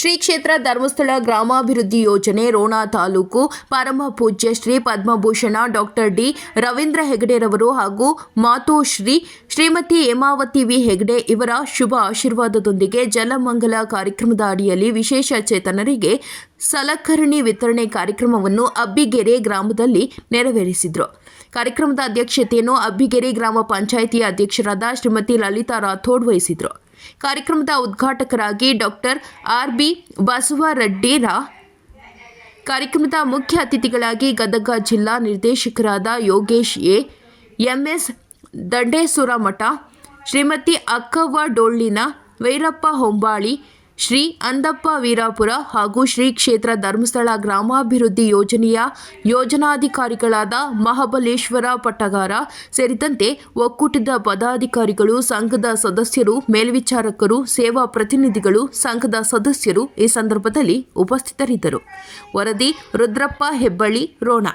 ಶ್ರೀ ಕ್ಷೇತ್ರ ಧರ್ಮಸ್ಥಳ ಗ್ರಾಮಾಭಿವೃದ್ಧಿ ಯೋಜನೆ ರೋಣ ತಾಲೂಕು ಪರಮ ಪೂಜ್ಯ ಶ್ರೀ ಪದ್ಮಭೂಷಣ ಡಾಕ್ಟರ್ ಡಿ ರವೀಂದ್ರ ಹೆಗಡೆರವರು ಹಾಗೂ ಮಾತೋಶ್ರೀ ಶ್ರೀಮತಿ ಹೇಮಾವತಿ ವಿ ಹೆಗಡೆ ಇವರ ಶುಭ ಆಶೀರ್ವಾದದೊಂದಿಗೆ ಜಲಮಂಗಲ ಕಾರ್ಯಕ್ರಮದ ಅಡಿಯಲ್ಲಿ ವಿಶೇಷ ಚೇತನರಿಗೆ ಸಲಕರಣಿ ವಿತರಣೆ ಕಾರ್ಯಕ್ರಮವನ್ನು ಅಬ್ಬಿಗೆರೆ ಗ್ರಾಮದಲ್ಲಿ ನೆರವೇರಿಸಿದರು. ಕಾರ್ಯಕ್ರಮದ ಅಧ್ಯಕ್ಷತೆಯನ್ನು ಅಬ್ಬಿಗೆರೆ ಗ್ರಾಮ ಪಂಚಾಯಿತಿ ಅಧ್ಯಕ್ಷರಾದ ಶ್ರೀಮತಿ ಲಲಿತಾ ರಾಥೋಡ್ ವಹಿಸಿದರು. ಕಾರ್ಯಕ್ರಮದ ಉದ್ಘಾಟಕರಾಗಿ ಡಾಕ್ಟರ್ ಆರ್ ಬಿ ರಾ. ಕಾರ್ಯಕ್ರಮದ ಮುಖ್ಯ ಅತಿಥಿಗಳಾಗಿ ಗದಗ ಜಿಲ್ಲಾ ನಿರ್ದೇಶಕರಾದ ಯೋಗೇಶ್ ಎ, ಎಂಎಸ್ ದಂಡೇಸುರ ಮಠ ಶ್ರೀಮತಿ ಅಕ್ಕವ್ವ ಡೊಳ್ಳಿನ ವೈರಪ್ಪ ಹೊಂಬಾಳಿ ಶ್ರೀ ಅಂದಪ್ಪ ವೀರಾಪುರ ಹಾಗೂ ಶ್ರೀ ಕ್ಷೇತ್ರ ಧರ್ಮಸ್ಥಳ ಗ್ರಾಮಾಭಿವೃದ್ಧಿ ಯೋಜನೆಯ ಯೋಜನಾಧಿಕಾರಿಗಳಾದ ಮಹಾಬಲೇಶ್ವರ ಪಟ್ಟಗಾರ ಸೇರಿದಂತೆ ಒಕ್ಕೂಟದ ಪದಾಧಿಕಾರಿಗಳು, ಸಂಘದ ಸದಸ್ಯರು, ಮೇಲ್ವಿಚಾರಕರು, ಸೇವಾ ಪ್ರತಿನಿಧಿಗಳು, ಸಂಘದ ಸದಸ್ಯರು ಈ ಸಂದರ್ಭದಲ್ಲಿ ಉಪಸ್ಥಿತರಿದ್ದರು. ವರದಿ ರುದ್ರಪ್ಪ ಹೆಬ್ಬಳ್ಳಿ, ರೋಣ.